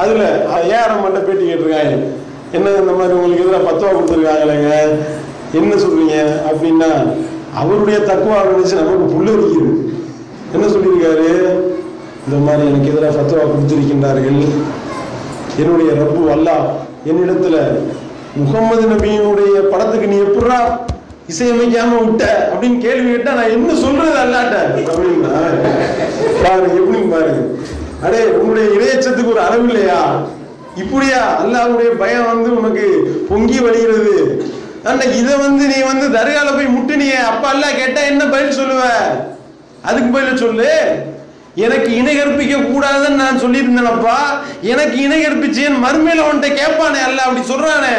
அதுல ஏஆர் மண்ட பேட்டி கேட்டிருக்காங்க? என்ன இந்த மாதிரி உங்களுக்கு எதிராக பத்துவா கொடுத்துருக்காங்களேங்க? என்ன சொல்றீங்க? அப்படின்னா அவருடைய தக்குவா நினைச்சு நமக்கு புல்லரிக்குது என்ன சொல்லியிருக்காரு? இந்த மாதிரி எனக்கு எதிராக ஃபத்துவா கொடுத்திருக்கின்றார்கள். என்னுடைய ரப்பு அல்லாஹ் என்னிடத்துல முகமது நபியினுடைய படத்துக்கு நீ எப்படா இசையமைக்காம விட்ட? அப்படின்னு கேள்வி கேட்டா நான் என்ன சொல்றது அல்லாட்ட? அப்படின்னா பாரு எப்படி பாருங்க. அடே உன்னுடைய இறையச்சத்துக்கு ஒரு அளவு இல்லையா? இப்படியா? அல்லாவுடைய பயம் வந்து உனக்கு பொங்கி வழிகிறது. அண்ணா இதை வந்து நீ வந்து தர்கால போய் முட்டுனிய. அப்ப அல்ல கேட்டா என்ன பதில் சொல்லுவ? அதுக்கு பதில் சொல்லு. எனக்கு இணை கற்பிக்க கூடாதுன்னு நான் சொல்லியிருந்தேனப்பா. எனக்கு இணை கற்பிச்சேன் மறுமையில உன்கிட்ட கேட்பானே அல்ல அப்படி சொல்றானே.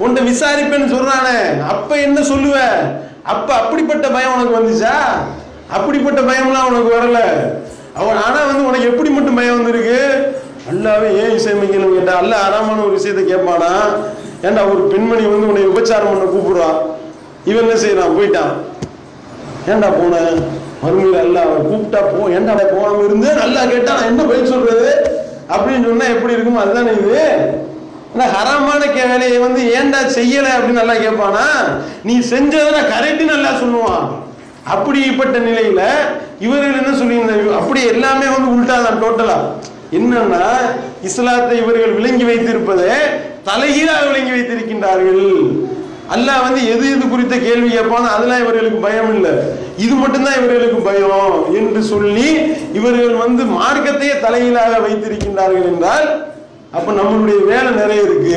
உன்கிட்ட விசாரிப்பேன்னு சொல்றானே. அப்ப என்ன சொல்லுவ? அப்ப அப்படிப்பட்ட பயம் உனக்கு வந்துச்சா? அப்படிப்பட்ட பயம்லாம் உனக்கு வரல. அவன் ஆனா வந்து உனக்கு எப்படி மட்டும் பயம் வந்திருக்கு? அல்லாவே ஏன் இசையமைக்கணும் கேட்டா அல்ல ஆறாமான ஒரு விஷயத்த கேட்பானா? ஏன்டா ஒரு பெண்மணி வந்து உன்னை உபச்சாரம் பண்ண கூப்பிடுறான் இவன் என்ன செய்யறான் போயிட்டான். ஏன்டா போன? மறுமையில் அல்ல அவன் கூப்பிட்டா போ. ஏன்டா போகாம இருந்து நல்லா கேட்டா நான் என்ன பதில் சொல்றது? அப்படின்னு சொன்னா எப்படி இருக்குமோ அதுதானே இது. ஆனா ஹராமான வேலையை வந்து ஏன்டா செய்யல அப்படின்னு நல்லா கேட்பானா? நீ செஞ்சதை நான் கரெக்ட் நல்லா சொல்லுவான். அப்படிப்பட்ட நிலையில இவர்கள் என்ன சொல்லியிருந்தாங்க அப்படி எல்லாமே வந்து உள்டாதான் டோட்டலா என்னன்னா இஸ்லாத்தை இவர்கள் விளங்கி வைத்திருப்பதை தலைகீழாக விளங்கி வைத்திருக்கின்றார்கள். அல்லாஹ் வந்து எது எது குறித்த கேள்வி கேட்பானோ அதெல்லாம் இவர்களுக்கு பயம் இல்லை. இது மட்டும்தான் இவர்களுக்கு பயம் என்று சொல்லி இவர்கள் வந்து மார்க்கத்தையே தலையிலாக வைத்திருக்கின்றார்கள் என்றால் அப்ப நம்மளுடைய வேலை நிறைய இருக்கு.